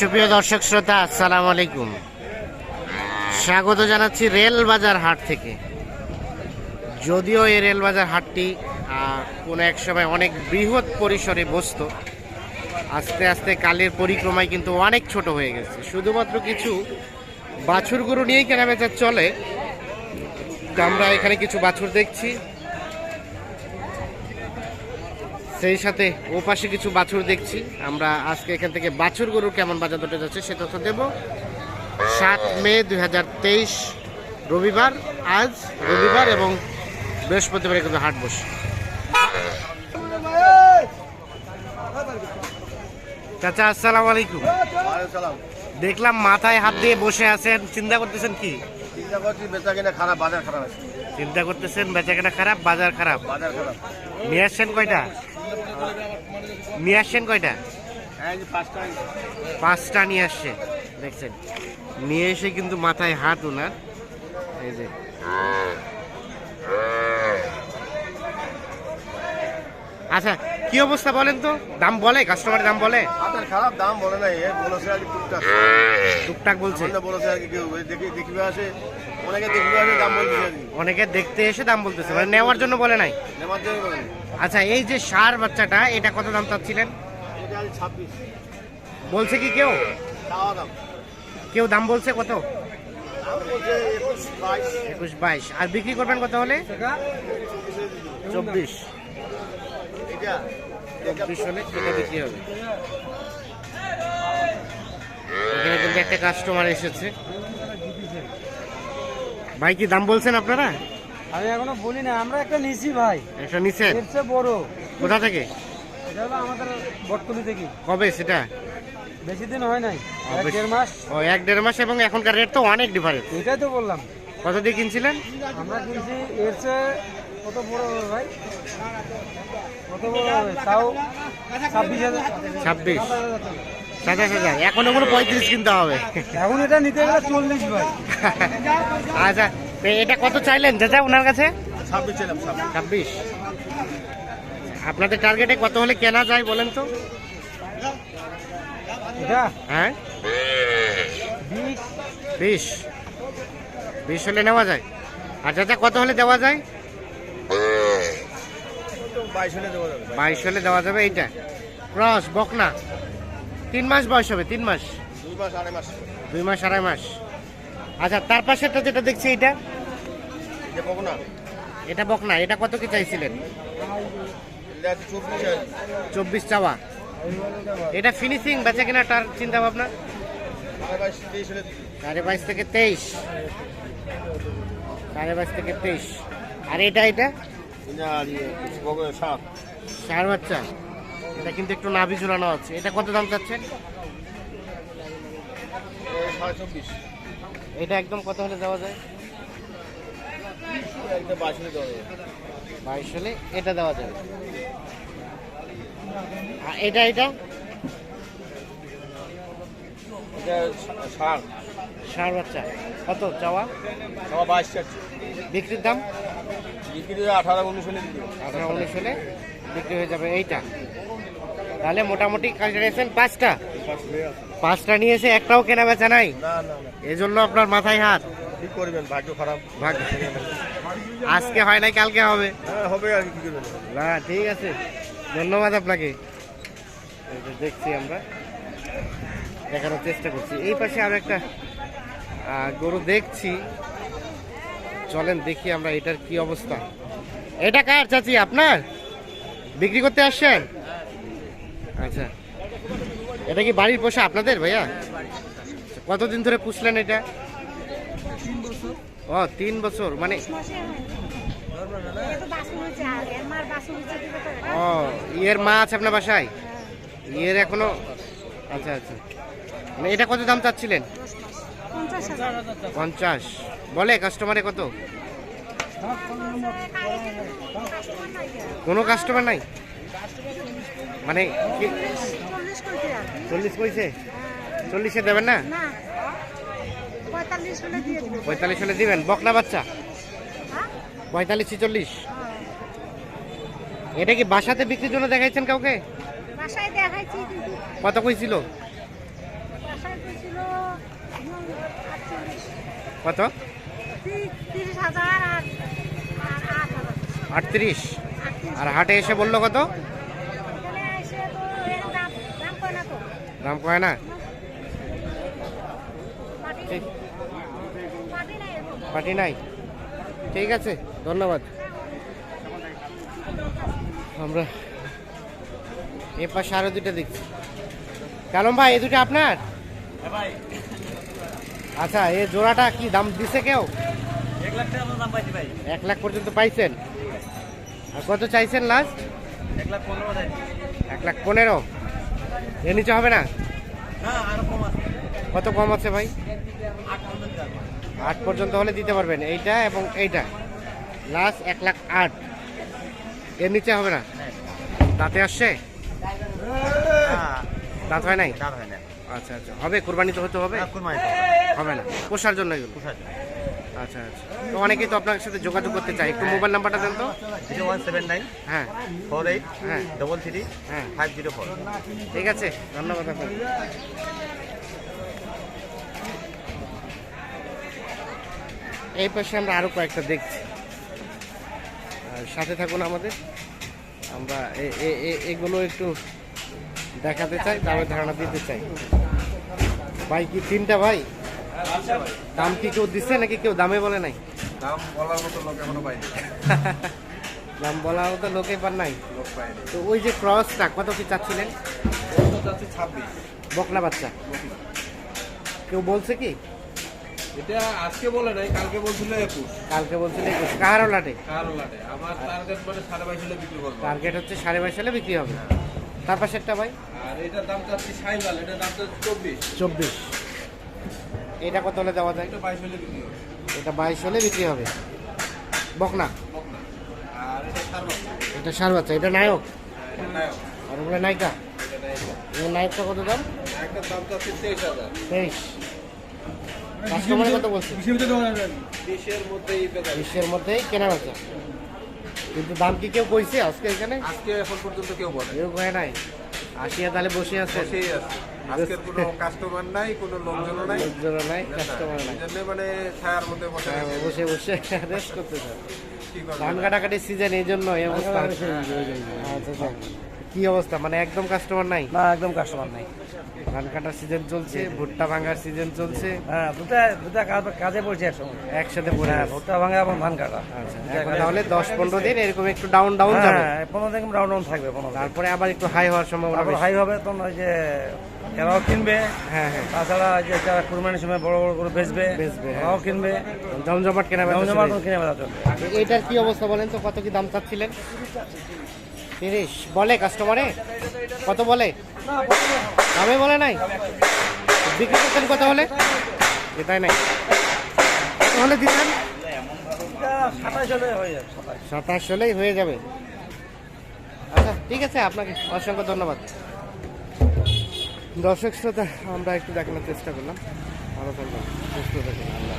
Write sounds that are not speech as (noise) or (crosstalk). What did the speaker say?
সুপ্রিয় দর্শক শ্রোতা, আসসালামু আলাইকুম। স্বাগত জানাচ্ছি রেল বাজার হাট থেকে। যদিও এই রেল বাজার হাটটি কোনো এক সময় অনেক বৃহৎ পরিসরে বসতো, আস্তে আস্তে কালের পরিক্রমায় কিন্তু অনেক ছোট হয়ে গেছে। শুধুমাত্র কিছু বাছুর গরু নিয়েই কেনাবেচা চলে। আমরা এখানে কিছু বাছুর দেখছি। সেই সাথে ও পাশে কিছু বাছুর দেখছি। আমরা আজকে এখান থেকে বাছুর গরু কেমন বাজার দরে যাচ্ছে সে তথ্য দেব। সাত মে দুই হাজার তেইশ রবিবার আজ রবিবার এবং বৃহস্পতিবার কিন্তু হাট বসে। চাচা আসসালাম আলাইকুম। দেখলাম মাথায় হাত দিয়ে বসে আছেন চিন্তা করতেছেন কি? চিন্তা করছি বেচা কিনা খারাপ বাজার খারাপ আছে। চিন্তা করতেছেন বেচাকেনা খারাপ বাজার খারাপ? বাজার খারাপ। নিয়ে আসছেন কয়টা? নিয়ে আসছেন কয়টা? হ্যাঁ পাঁচটা নিয়ে আসছে দেখছেন। নিয়ে এসে কিন্তু মাথায় হাত ওনার। এই যে। আচ্ছা কি অবস্থা বলেন তো? দাম বলে? কাস্টমারের দাম বলে? খারাপ দাম বলে না এ বলেছে আর কি টুকটাক। টুকটাক বলছে। বলেছে আর কি কেউ। দেখি দেখিবে আসে অনেকে দেখিবে আসে দাম অনেকে দেখতে এসে দাম বলতেছে মানে নেওয়ার জন্য বলে নাই? নেমার জন্য বলে আচ্ছা এই যে সার বাচ্চাটা এটা কত দাম চাচ্ছিলেন? এটা বলছে কি কেউ? দাম। কেউ দাম বলছে কত? একুশ বাইশ। আর বিক্রি করবেন কত হলে? চব্বিশ। এটা হলে এটা বিক্রি হবে। এখানে কিন্তু একটা কাস্টমার এসেছে। ভাই কি দাম বলছেন আপনারা? আমি এখনও বলি না আমরা একটা নিছি ভাই। একটা নিছেন? এর বড়। কোথা থেকে? এটা হলো আমাদের বটতলি থেকে। কবে সেটা? বেশি দিন হয় নাই এক দেড় মাস। ও এক দেড় মাস এবং এখনকার রেট তো অনেক ডিফারেন্স এটাই তো বললাম। কত দিয়ে কিনছিলেন? আমরা কিনছি এর চেয়ে কত বড় হবে ভাই? কত বড় হবে? তাও ছাব্বিশ হাজার ছাব্বিশ। সাতাশ হাজার এখন ওগুলো পঁয়ত্রিশ কিনতে হবে। এখন এটা নিতে গেলে চল্লিশ ভাই। আচ্ছা এটা কত চাইলেন চাচা ওনার কাছে? ছাব্বিশ আপনাদের টার্গেটে কত হলে কেনা যায় বলেন তো? হ্যাঁ? বিশ। বিশ হলে নেওয়া যায়। আর চাচা কত হলে দেওয়া যায়? বাইশ হলে দেওয়া যাবে। এইটা। ক্রস বকনা। তিন মাস বয়স হবে তিন মাস। দুই মাস আড়াই মাস। আচ্ছা তার পাশেরটা যেটা দেখছি এটা এটা বকনা এটা কত কি চাইছিলেন? চব্বিশ চাওয়া। এটা ফিনিশিং বেচা কিনা তার চিন্তা ভাবনা সাড়ে বাইশ থেকে তেইশ। সাড়ে বাইশ থেকে তেইশ। আর এটা এটা? আর ইয়ে বাচ্চা। এটা কিন্তু একটু নাভি ঝুলানো আছে। এটা কত দাম চাচ্ছেন এটা একদম কত হলে দেওয়া যায়? বাইশ হলে এটা দেওয়া যাবে। এটা এটা? ষাট বাচ্চা। কত? চাওয়া? বিক্রির দাম? বিক্রি আঠারো উনিশ হলে আঠারো উনিশ হলে বিক্রি হয়ে যাবে এইটা। তাহলে মোটামুটি কালেকশন পাঁচটা। পাঁচটা নিয়ে এসে একটাও কেনা বেচা নাই? না না না। এই জন্য আপনার মাথায় হাত। কি করবেন ভাগ্য খারাপ। ভাগ আজকে হয় নাই কালকে হবে। হ্যাঁ হবে আর কি করবেন? না ঠিক আছে। ধন্যবাদ আপনাকে। দেখছি আমরা। দেখানোর চেষ্টা করছি। এই পাশে আরও একটা গরু দেখছি। চলেন দেখি আমরা এটার কি অবস্থা। এটা কার চাচি, আপনার? বিক্রি করতে আসছেন? আচ্ছা। এটা কি বাড়ির পোষা আপনাদের ভাইয়া? কতদিন ধরে পুষলেন এটা? ও, তিন বছর মানে ও, ইয়ের মা আছে আপনার বাসায়? ইয়ের এখনও আচ্ছা আচ্ছা। মানে এটা কত দাম চাচ্ছিলেন? পঞ্চাশ বলে কাস্টমারে কত? কোনো কাস্টমার নাই? মানে চল্লিশ কইছে? চল্লিশে দেবেন না? পঁয়তাল্লিশ হলে দিবেন। বকনা বাচ্চা? হ্যাঁ? পঁয়তাল্লিশ ছিচল্লিশ হ্যাঁ। এটা কি বাসাতে বিক্রির জন্য দেখাইছেন কাউকে? কত কইছিল? কত? আটত্রিশ। আর হাটে এসে বলল কত? দাম কয় না মাটি নাই? ঠিক আছে, ধন্যবাদ। আমরা এ পাশে আরও দুটো দেখছি। কালম ভাই এই দুটো আপনার? আচ্ছা এই জোড়াটা কি দাম দিছে কেউ? এক লাখ টাকা দাম পাইছি ভাই। এক লাখ পর্যন্ত পাইছেন? আর কত চাইছেন লাস্ট এক লাখ পনেরো চাইছি। এক লাখ পনেরো? এর নিচে হবে না? কত কম আছে ভাই? আট পর্যন্ত হলে দিতে পারবেন। এইটা এবং এইটা। লাস্ট এক লাখ আট। এর নিচে হবে না? দাঁতে আসছে? দাঁত হয় নাই? হয় আচ্ছা আচ্ছা। হবে? কোরবানি তো হতে হবে? কুরমাই হবে না। পোষার জন্য। এগুলো আচ্ছা আচ্ছা। তো অনেকেই তো আপনার সাথে যোগাযোগ করতে চাই একটু মোবাইল নাম্বারটা দেন তো। জিরো ওয়ান সেভেন নাইন হ্যাঁ। ফোর এইট হ্যাঁ। ডবল থ্রি হ্যাঁ। Five zero four. ঠিক আছে। ধন্যবাদ আপনাকে। এই পাশে আমরা আরও কয়েকটা দেখছি। আর সাথে থাকুন আমাদের। আমরা এগুলো একটু দেখাতে চাই দামের ধারণা দিতে চাই। ভাই কি তিনটা ভাই? দাম কি কেউ দিচ্ছে নাকি কেউ দামে বলে নাই? দাম বলার মতো লোক এখনও পাইনি। (laughs) দাম বলা তো লোকে পার নাই। লোক পাইনি। তো ওই যে ক্রসটা কত কি চাচ্ছিলেন? যাচ্ছে ছাব্বিশ। বকনা বাচ্চা। কেউ বলছে কি? এটা আজকে বলে নাই কালকে বলছিল একুশ। কালকে বলছিল একুশ। কাহারও লাটে আমার টার্গেট মানে সাড়ে বাইশ হলে বিক্রি করব। টার্গেট হচ্ছে সাড়ে বাইশ বিক্রি হবে। তার পাশেরটা ভাই? আর এটার দাম চাচ্ছি সাইবাল এটার দাম চাচ্ছি চব্বিশ। চব্বিশ। এটা কত হলে দেওয়া যায়? এটা বাইশ হলে বিক্রি হবে। বকনা। এটা সার বাচ্চা। এটা বাচ্চা। নায়ক? এটা আর ওগুলো নায়িকা? নায়কটা কত দাম? তেইশ হাজার। তেইশ। কাস্টমার কত বলছে? বিশ্বের মধ্যেই কেনা বেচা। কিন্তু দাম কি কেউ কইছে আজকে এখানে? আজকে এখন পর্যন্ত কেউ বলে কেউ কয় নাই। আসিয়া তাহলে বসে আছে। সেই আছে। আজকের কোনো কাস্টমার নাই কোনো লোকজন নাই। লোকজন নাই কাস্টমার নাই। জন্য মানে ছায়ার মধ্যে বসে বসে বসে রেস্ট করতে কি ধান কাটাকাটি সিজন এই জন্য এই অবস্থা। আচ্ছা কি অবস্থা? মানে একদম কাস্টমার নাই? না একদম কাস্টমার নাই। ধান কাটার সিজন চলছে ভুট্টা ভাঙার সিজন চলছে। হ্যাঁ দুটা দুটা কাজ- কাজে পড়ছে একসঙ্গে। একসাথে পড়ে হ্যাঁ ভুট্টা ভাঙা এবং ধান কাটা। আচ্ছা তাহলে দশ পনেরো দিন এরকম একটু ডাউন ডাউন যাবে। হ্যাঁ পনেরো দিন ডাউন রাউন্ড থাকবে পনেরো তারপরে আবার একটু হাই হওয়ার সম্ভাবনা হাই হবে তখন ওই যে এরাও কিনবে হ্যাঁ হ্যাঁ তাছাড়া যারা কুরবানির সময় বড় বড় করে বেচবে বেচবে, হ্যাঁ। কিনবে। জমজমাট কেনা জমজমাট কিনে বেচা চলবে হয়েছে। এইটার কি অবস্থা বলেন তো? কত কি দাম চাচ্ছিলেন? তিরিশ। বলে কাস্টমারে কত বলে? দামে বলে নাই? বিক্রি করতেন কত হলে? এটাই নাই। কত হলে দিতেন সাতাশ হলেই হয়ে যাবে। আচ্ছা ঠিক আছে আপনাকে অসংখ্য ধন্যবাদ। দর্শক শ্রোতা আমরা একটু দেখানোর চেষ্টা করলাম ভালো থাকবেন সুস্থ থাকবেন আল্লাহ।